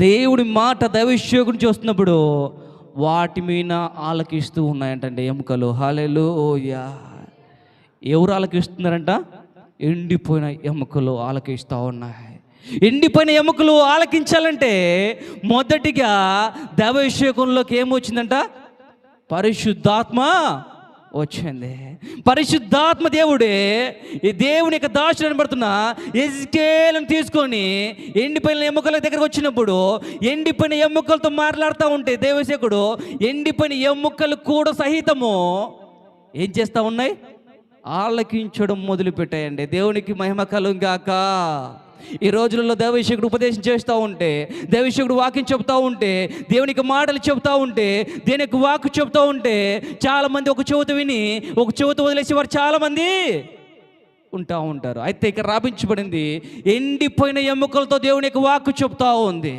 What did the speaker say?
దేవుడి మాట దైవశోగుని చూస్తున్నప్పుడు వాటి మీద ఆలకిస్తూ ఉన్నాయంటండి ఎముకలు. హాలేలు ఓయా ఎవరు ఆలకిస్తున్నారంట? ఎండిపోయిన ఎముకలు ఆలకిస్తూ ఉన్నాయి. ఎండిపోయిన ఎముకలు ఆలకించాలంటే మొదటిగా దైవాభిషేకంలోకి ఏమొచ్చిందంట? పరిశుద్ధాత్మ వచ్చింది. పరిశుద్ధాత్మ దేవుడే ఈ దేవుని యొక్క దాసుడు అనబడుతున్న ఎజ్కేలను తీసుకొని ఎండిపోయిన ఎముకల దగ్గరకు వచ్చినప్పుడు ఎండిపోయిన ఎముకలతో మాట్లాడుతూ ఉంటే దేవసేకుడు ఎండిపోయిన ఎముకలు కూడా సహితము ఏం చేస్తూ ఉన్నాయి? ఆలకించడం మొదలుపెట్టాయండి. దేవునికి మహిమ కలుగాక. ఈ రోజులలో దేవశకుడు ఉపదేశం చేస్తూ ఉంటే దేవశకుడు వాక్యం చెబుతూ ఉంటే దేవునికి మాటలు చెబుతూ ఉంటే దేనికి వాక్ చెబుతూ ఉంటే చాలామంది ఒక చెవిత విని ఒక చెవుత వదిలేసి వారు చాలామంది ఉంటా ఉంటారు. అయితే ఇక్కడ రాపించబడింది ఎండిపోయిన ఎముకలతో దేవునికి యొక్క వాక్కు ఉంది.